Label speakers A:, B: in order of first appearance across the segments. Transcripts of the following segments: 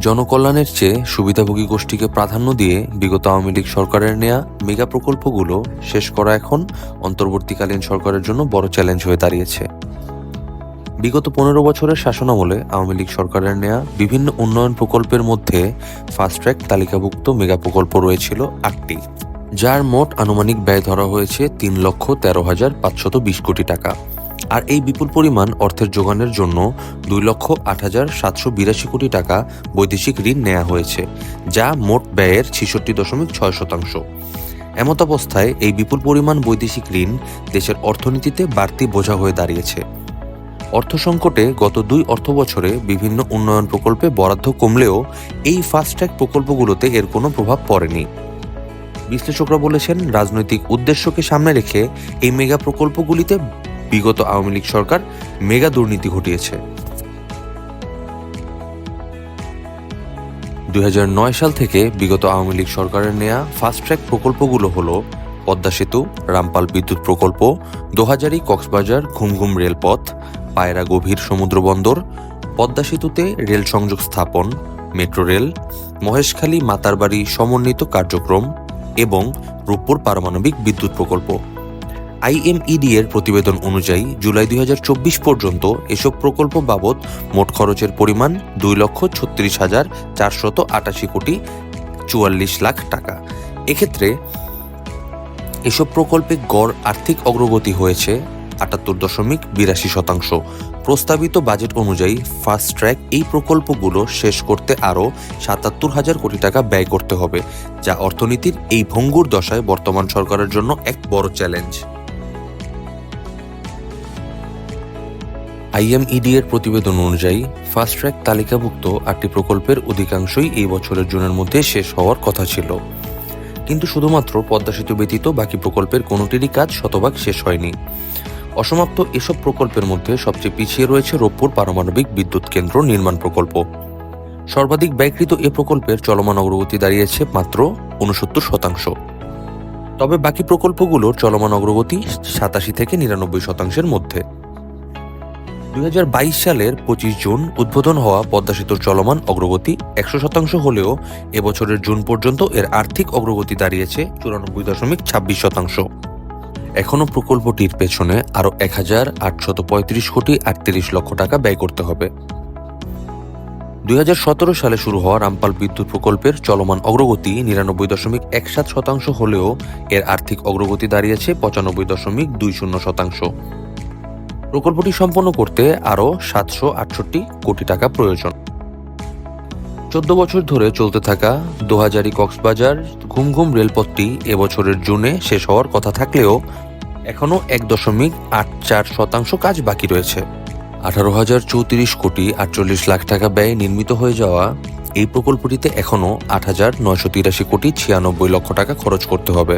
A: জনকল্যাণের চেয়ে সুবিধাভোগী গোষ্ঠীকে প্রাধান্য দিয়ে বিগত আওয়ামী লীগ সরকারের নেয়া মেগা প্রকল্পগুলো শেষ করা এখন অন্তর্বর্তীকালীন সরকারের জন্য বড় চ্যালেঞ্জ হয়ে দাঁড়িয়েছে। বিগত পনেরো বছরের শাসনামলে আওয়ামী লীগ সরকারের নেয়া বিভিন্ন উন্নয়ন প্রকল্পের মধ্যে ফাস্ট ট্র্যাক তালিকাভুক্ত মেগা প্রকল্প রয়েছিল আটটি, যার মোট আনুমানিক ব্যয় ধরা হয়েছে তিন লক্ষ তেরো হাজার পাঁচশত বিশ কোটি টাকা। আর এই বিপুল পরিমাণ অর্থের যোগানের জন্য দুই লক্ষ আট হাজার সাতশো বিরাশি কোটি টাকা বৈদেশিক ঋণ নেওয়া হয়েছে, যা মোট ব্যয়ের ছেষট্টি দশমিক ছয় শতাংশ। এমত অবস্থায় এই বিপুল পরিমাণ বৈদেশিক ঋণ দেশের অর্থনীতিতে বাড়তি বোঝা হয়ে দাঁড়িয়েছে। অর্থ সংকটে গত দুই অর্থ বছরে বিভিন্ন উন্নয়ন প্রকল্পে বরাদ্দ কমলেও এই ফাস্ট ট্র্যাক প্রকল্পগুলোতে এর কোনো প্রভাব পড়েনি। বিশ্লেষকরা বলেছেন, রাজনৈতিক উদ্দেশ্যকে সামনে রেখে এই মেগা প্রকল্পগুলিতে বিগত আওয়ামী লীগ সরকার মেগা দুর্নীতি ঘটিয়েছে। দুই হাজার নয় সাল থেকে বিগত আওয়ামী লীগ সরকারের নেয়া ফাস্ট ট্র্যাক প্রকল্পগুলো হলো পদ্মা সেতু, রামপাল বিদ্যুৎ প্রকল্প, দোহাজারি, কক্সবাজার, ঘুমঘুম রেলপথ, পায়রা গভীর সমুদ্র বন্দর, পদ্মা সেতুতে রেল সংযোগ স্থাপন, মেট্রো রেল মহেশখালী মাতারবাড়ি সমন্বিত কার্যক্রম এবং রূপপুর পারমাণবিক বিদ্যুৎ প্রকল্প। আইএমইডি এর প্রতিবেদন অনুযায়ী জুলাই দুই হাজার চব্বিশ পর্যন্ত এসব প্রকল্প বাবদ মোট খরচের পরিমাণ দুই লক্ষ ছত্রিশ হাজার চারশত আটাশি কোটি চুয়াল্লিশ লাখ টাকা। এক্ষেত্রে এসব প্রকল্পে গড় আর্থিক অগ্রগতি হয়েছে আটাত্তর দশমিক বিরাশি শতাংশ। প্রস্তাবিত বাজেট অনুযায়ী ফাস্ট ট্র্যাক এই প্রকল্পগুলো শেষ করতে আরও সাতাত্তর হাজার কোটি টাকা ব্যয় করতে হবে, যা অর্থনীতির এই ভঙ্গুর দশায় বর্তমান সরকারের জন্য এক বড় চ্যালেঞ্জ। আইএমইডি এর প্রতিবেদন অনুযায়ী ফাস্ট ট্র্যাক তালিকাভুক্ত আটটি প্রকল্পের অধিকাংশই এই বছরের জুনের মধ্যে শেষ হওয়ার কথা ছিল। কিন্তু শুধুমাত্র পদ্মা সেতু ব্যতীত বাকি প্রকল্পের কোনোটিরই কাজ শতভাগ শেষ হয়নি। অসমাপ্ত এসব প্রকল্পের মধ্যে সবচেয়ে পিছিয়ে রয়েছে রূপপুর পারমাণবিক বিদ্যুৎ কেন্দ্র নির্মাণ প্রকল্প। সর্বাধিক ব্যয়কৃত এ প্রকল্পের চলমান অগ্রগতি দাঁড়িয়েছে মাত্র উনসত্তর শতাংশ। তবে বাকি প্রকল্পগুলোর চলমান অগ্রগতি সাতাশি থেকে নিরানব্বই শতাংশের মধ্যে। দুই হাজার বাইশ সালের পঁচিশ জুন উদ্বোধন হওয়া পদ্মা সেতুর চলমান অগ্রগতি একশো শতাংশ হলেও এবছরের জুন পর্যন্ত এর আর্থিক অগ্রগতি দাঁড়িয়েছে চুরানব্বই দশমিক ছাব্বিশ শতাংশ। এখনও প্রকল্পটির পেছনে আরও এক হাজার আটশত পঁয়ত্রিশ কোটি আটত্রিশ লক্ষ টাকা ব্যয় করতে হবে। দুই হাজার সতেরো সালে শুরু হওয়া রামপাল বিদ্যুৎ প্রকল্পের চলমান অগ্রগতি নিরানব্বই দশমিক এক সাত শতাংশ হলেও এর আর্থিক অগ্রগতি দাঁড়িয়েছে পঁচানব্বই দশমিক দুই শূন্য শতাংশ। প্রকল্পটি সম্পন্ন করতে আরও সাতশো আটষট্টি কোটি টাকা প্রয়োজন। চোদ্দ বছর ধরে চলতে থাকা দোহাজারি কক্সবাজার ঘুমঘুম রেলপথটি এবছরের জুনে শেষ হওয়ার কথা থাকলেও এখনও এক দশমিক আট চার শতাংশ কাজ বাকি রয়েছে। আঠারো হাজার চৌত্রিশ কোটি আটচল্লিশ লাখ টাকা ব্যয়ে নির্মিত হয়ে যাওয়া এই প্রকল্পটিতে এখনও আট হাজার নয়শো তিরাশি কোটি ছিয়ানব্বই লক্ষ টাকা খরচ করতে হবে।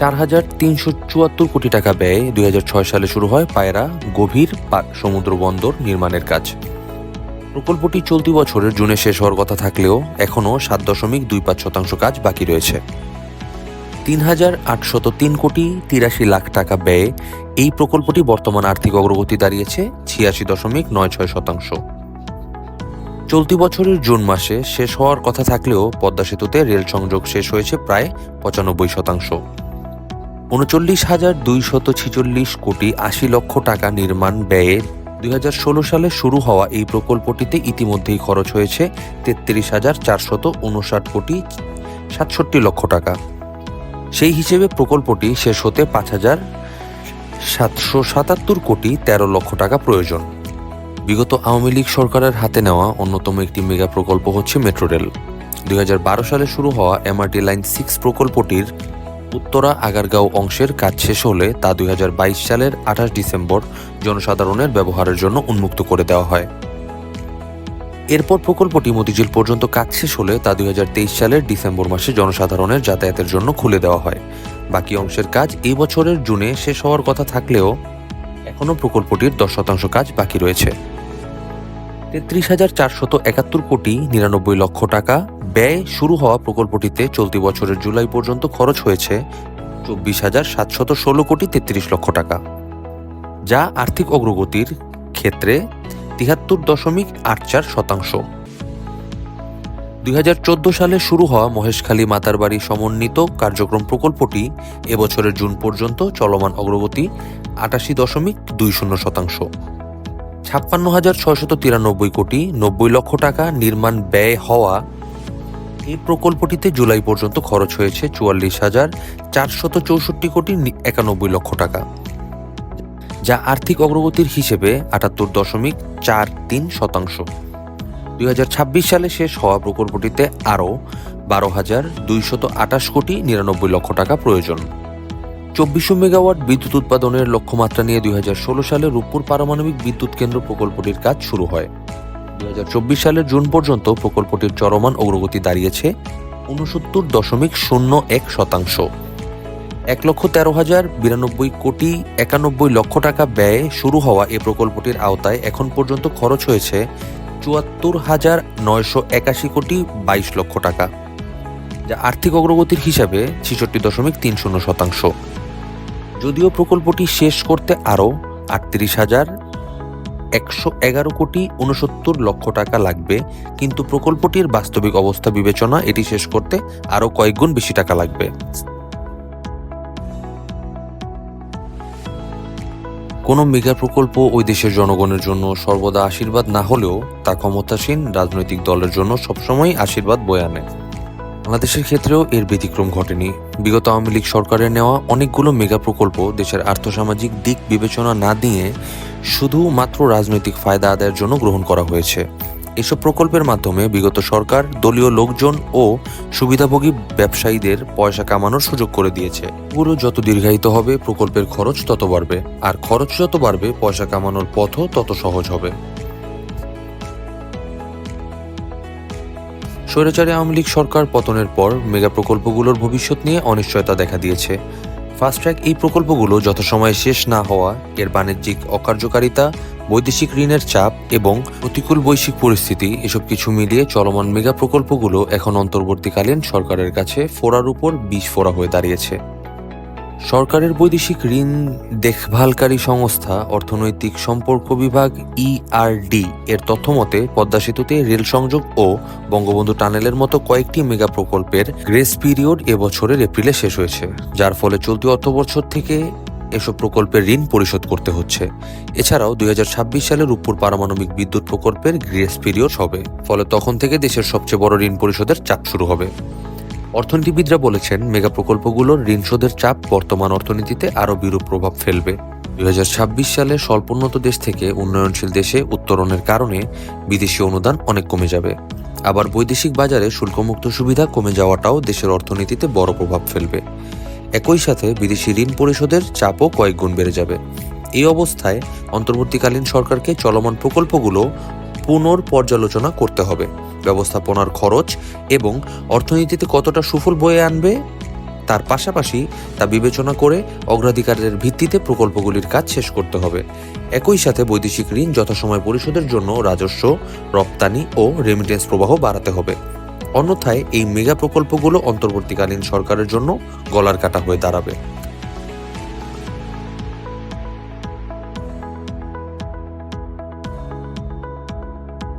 A: চার হাজার তিনশো চুয়াত্তর কোটি টাকা ব্যয়ে দুই হাজার ছয় সালে শুরু হয় পায়রা গভীর সমুদ্র বন্দর নির্মাণের কাজ। প্রকল্পটি চলতি বছরের জুনে শেষ হওয়ার কথা থাকলেও এখনও সাত দশমিক দুই পাঁচ শতাংশ কাজ বাকি রয়েছে। তিন হাজার আটশত তিন কোটি তিরাশি লাখ টাকা ব্যয়ে এই প্রকল্পটি বর্তমান আর্থিক অগ্রগতি দাঁড়িয়েছে ছিয়াশি দশমিক নয় ছয় শতাংশ। চলতি বছরের জুন মাসে শেষ হওয়ার কথা থাকলেও পদ্মা সেতুতে রেল সংযোগ শেষ হয়েছে প্রায় পঁচানব্বই শতাংশ। উনচল্লিশ হাজার দুইশত ছিচল্লিশ কোটি আশি লক্ষ টাকা নির্মাণ ব্যয়ে দুই সালে শুরু হওয়া এই প্রকল্পটিতে ইতিমধ্যেই খরচ হয়েছে তেত্রিশ হাজার চারশত উনষাট কোটি সাতষট্টি লক্ষ টাকা। সেই হিসেবে প্রকল্পটি শেষ হতে পাঁচ হাজার সাতশো সাতাত্তর কোটি তেরো লক্ষ টাকা প্রয়োজন। বিগত আওয়ামী লীগ সরকারের হাতে নেওয়া অন্যতম একটি মেগা প্রকল্প হচ্ছে মেট্রো রেল দুই হাজার বারো সালে শুরু হওয়া এমআরটি লাইন সিক্স প্রকল্পটির উত্তরা আগারগাঁও অংশের কাজ শেষ হলে তা দুই হাজার বাইশ সালের আঠাশ ডিসেম্বর জনসাধারণের ব্যবহারের জন্য উন্মুক্ত করে দেওয়া হয়। এরপর প্রকল্পটি মতিঝিল পর্যন্ত কাজ শেষ হলে তা দুই হাজার তেইশ সালের ডিসেম্বর মাসে জনসাধারণের যাতায়াতের জন্য খুলে দেওয়া হয়। বাকি অংশের কাজ এই বছরের জুনে শেষ হওয়ার কথা থাকলেও এখনও প্রকল্পটির দশ শতাংশ কাজ বাকি রয়েছে। তেত্রিশ হাজার চারশত একাত্তর কোটি নিরানব্বই লক্ষ টাকা ব্যয় শুরু হওয়া প্রকল্পটিতে চলতি বছরের জুলাই পর্যন্ত খরচ হয়েছে চব্বিশ হাজার সাতশত ষোলো কোটি তেত্রিশ লক্ষ টাকা, যা আর্থিক অগ্রগতির ক্ষেত্রে তিহাত্তর দশমিক আট চার শতাংশ। দুই সালে শুরু হওয়া মহেশখালী মাতারবাড়ি সমন্বিত কার্যক্রম প্রকল্পটি এবছরের জুন পর্যন্ত চলমান অগ্রগতি আটাশি দশমিক দুই শূন্য শতাংশ। ছাপ্পান্ন হাজার ছয়শত তিরানব্বই কোটি নব্বই লক্ষ টাকা নির্মাণ ব্যয় হওয়া এই প্রকল্পটিতে জুলাই পর্যন্ত খরচ হয়েছে চুয়াল্লিশ হাজার চারশত চৌষট্টি কোটি একানব্বই লক্ষ টাকা, যা আর্থিক অগ্রগতির হিসেবে আটাত্তর দশমিক চার তিন শতাংশ। দুই হাজার ছাব্বিশ সালে শেষ হওয়া প্রকল্পটিতে আরও বারো হাজার দুইশত আটাশ কোটি নিরানব্বই লক্ষ টাকা প্রয়োজন। চব্বিশশো মেগাওয়াট বিদ্যুৎ উৎপাদনের লক্ষ্যমাত্রা নিয়ে দুই হাজার ষোলো সালে রূপপুর পারমাণবিক বিদ্যুৎ কেন্দ্র প্রকল্পটির কাজ শুরু হয়। দু হাজার চব্বিশ সালের জুন পর্যন্ত প্রকল্পটির চরমান অগ্রগতি দাঁড়িয়েছে উনসত্তর দশমিক শূন্য এক শতাংশ। এক লক্ষ তেরো হাজার বিরানব্বই কোটি একানব্বই লক্ষ টাকা ব্যয়ে শুরু হওয়া এ প্রকল্পটির আওতায় এখন পর্যন্ত খরচ হয়েছে চুয়াত্তর হাজার নয়শো একাশি কোটি বাইশ লক্ষ টাকা, যা আর্থিক অগ্রগতির হিসাবে ছেষট্টি দশমিক তিন শূন্য শতাংশ। যদিও প্রকল্পটি শেষ করতে আরও আটত্রিশ হাজার একশো এগারো কোটি উনসত্তর লক্ষ টাকা লাগবে, কিন্তু প্রকল্পটির বাস্তবিক অবস্থা বিবেচনা এটি শেষ করতে আরও কয়েকগুণ বেশি টাকা লাগবে। কোনো মেগা প্রকল্প ওই দেশের জনগণের জন্য সর্বদা আশীর্বাদ না হলেও তা ক্ষমতাসীন রাজনৈতিক দলের জন্য সবসময় আশীর্বাদ বয়ে আনে। বাংলাদেশের ক্ষেত্রেও এর ব্যতিক্রম ঘটেনি। বিগত আওয়ামী লীগ সরকারের নেওয়া অনেকগুলো মেগা প্রকল্প দেশের আর্থসামাজিক দিক বিবেচনা না দিয়ে শুধুমাত্র রাজনৈতিক ফায়দা আদায়ের জন্য গ্রহণ করা হয়েছে। এসব প্রকল্পের মাধ্যমে বিগত সরকার দলীয় লোকজন ও সুবিধাভোগী ব্যবসায়ীদের পয়সা কামানোর সুযোগ করে দিয়েছে। পুরো যত দীর্ঘায়িত হবে, প্রকল্পের খরচ তত বাড়বে। আর খরচ যত বাড়বে, পয়সা কামানোর পথও তত সহজ হবে। স্বৈরাচারী আওয়ামী লীগ সরকার পতনের পর মেগা প্রকল্পগুলোর ভবিষ্যৎ নিয়ে অনিশ্চয়তা দেখা দিয়েছে। ফাস্ট ট্র্যাক এই প্রকল্পগুলো যথাসময়ে শেষ না হওয়া, এর বাণিজ্যিক অকার্যকারিতা, বৈদেশিক ঋণের চাপ এবং প্রতিকূল বৈশ্বিক পরিস্থিতি, এসব কিছু মিলিয়ে চলমান মেগা প্রকল্পগুলো এখন অন্তর্বর্তীকালীন সরকারের কাছে ফোড়ার উপর বিষ ফোড়া হয়ে দাঁড়িয়েছে। সরকারের বৈদেশিক ঋণ দেখভালকারী সংস্থা, অর্থনৈতিক সম্পর্ক বিভাগ ইআরডি এর তথ্যমতে পদ্মা সেতুতে রেল সংযোগ ও বঙ্গবন্ধু টানেলের মতো কয়েকটি মেগা প্রকল্পের গ্রেস পিরিয়ড এবছরের এপ্রিলে শেষ হয়েছে, যার ফলে চলতি অর্থবছর থেকে এসব প্রকল্পের ঋণ পরিশোধ করতে হচ্ছে। এছাড়াও দুই সালে রূপপুর পারমাণবিক বিদ্যুৎ প্রকল্পের গ্রেস পিরিয়ড হবে, ফলে তখন থেকে দেশের সবচেয়ে বড় ঋণ পরিশোধের চাপ শুরু হবে। অর্থনীতিবিদরা বলেছেন, মেগা প্রকল্পগুলোর ঋণ শোধের চাপ বর্তমান অর্থনীতিতে আরও বিরূপ প্রভাব ফেলবে। দুই হাজার ছাব্বিশ সালে স্বল্পোন্নত দেশ থেকে উন্নয়নশীল দেশে উত্তরণের কারণে বিদেশি অনুদান অনেক কমে যাবে। আবার বৈদেশিক বাজারে শুল্কমুক্ত সুবিধা কমে যাওয়াটাও দেশের অর্থনীতিতে বড় প্রভাব ফেলবে। একই সাথে বিদেশি ঋণ পরিশোধের চাপও কয়েক গুণ বেড়ে যাবে। এই অবস্থায় অন্তর্বর্তীকালীন সরকারকে চলমান প্রকল্পগুলো পুনর্পর্যালোচনা করতে হবে। ব্যবস্থাপনার খরচ এবং অর্থনীতিতে কতটা সুফল বয়ে আনবে, তার পাশাপাশি তা বিবেচনা করে অগ্রাধিকারের ভিত্তিতে প্রকল্পগুলির কাজ শেষ করতে হবে। একই সাথে বৈদেশিক ঋণ যথাসময় পরিশোধের জন্য রাজস্ব, রপ্তানি ও রেমিটেন্স প্রবাহ বাড়াতে হবে। অন্যথায় এই মেগা প্রকল্পগুলো অন্তর্বর্তীকালীন সরকারের জন্য গলার কাটা হয়ে দাঁড়াবে।